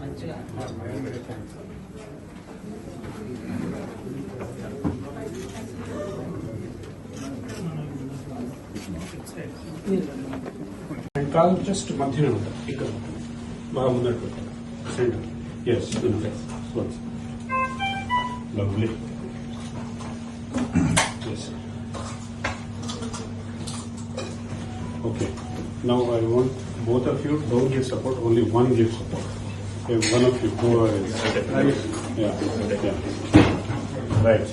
మంచిగా call just మధ్యలో ఉంటుంది ఇక్కడ బాగా ముందర centre yes lovely Yes. Okay. Now I want both of you don't give support, only one give support. Okay, one of you, whoever is. Yeah. yeah. Right.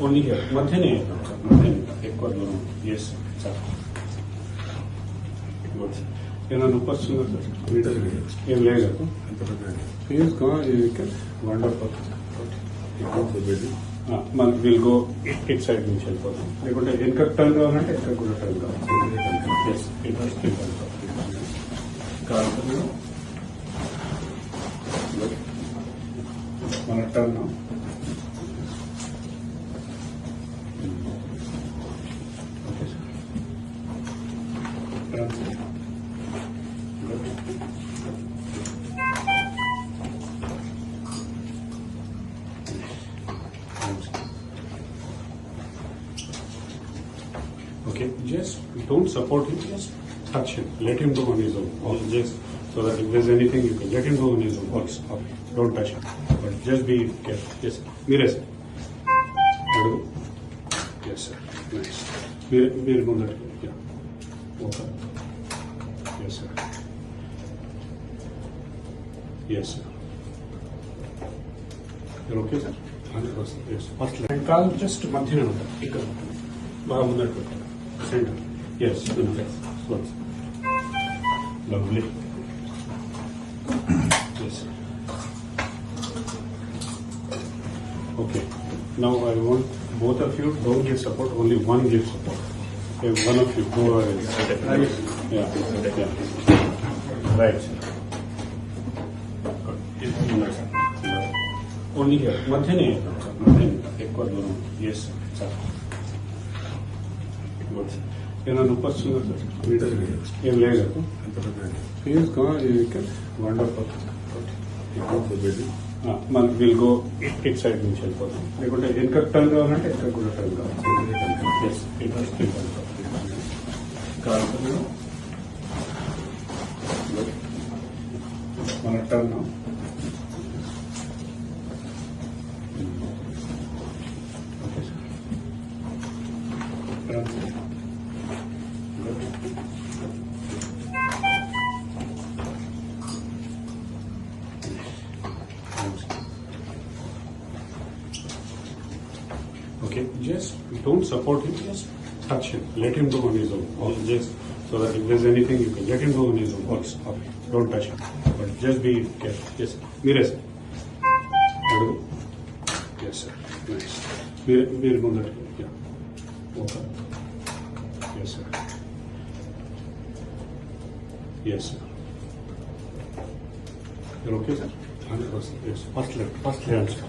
Only here. मध्य नहीं है मध्य एक बार दोनों ఏమైనా నొప్పి వస్తుందా సార్? ఏం లేదు? ప్లీజ్ గో వండర్ఫుల్ మన విల్ గో ఇట్ సైడ్ నుంచి వెళ్ళిపోతాం. లేకుంటే వెనక టర్న్ కావాలంటే వెనక కూడా టర్న్ కావాలి. మన turn Okay, just don't support him, just touch him. Let him do on his own. or Just so that if there's anything, you can let him do on his own. Okay. okay. Don't touch him. But just be careful. Yes, Mira, sir. Yes, sir. Nice. Mira, Mira, on that. Yeah. Yes, sir. Yes, sir. You're okay, sir? 100%. Yes. First, and call just Madhya Nanda. Bahamundan. Yes. Yes. Lovely. yes. Okay. Now I want both of you don't give support, only one give support. Okay, one of you, who are who is. Yeah. yeah. Right. only here. Madhya nahi hai. Madhya. Ek Yes. Sir. Good ఏమైనా నొప్పి వస్తుందా sir? ఏం లేదు please go wonderful మన will go it side నుంచి వెళ్ళిపోతాం. లేకుంటే వెనక టర్న్ కావాలంటే వెనక కూడా టర్న్ కావాలి. మన turn. Okay sir. Okay, just don't support him, just touch him. Let him do on his own. Okay. Just so that if there's anything, you can let him do on his own. Okay. okay. Don't touch him. But just be careful. Yes. Mira, sir. Yes, sir. Nice. Mira, Mira, Mira. Yeah. Okay. Yes, sir. Yes, sir. You're okay, sir? 100%. Yes. First left. First left.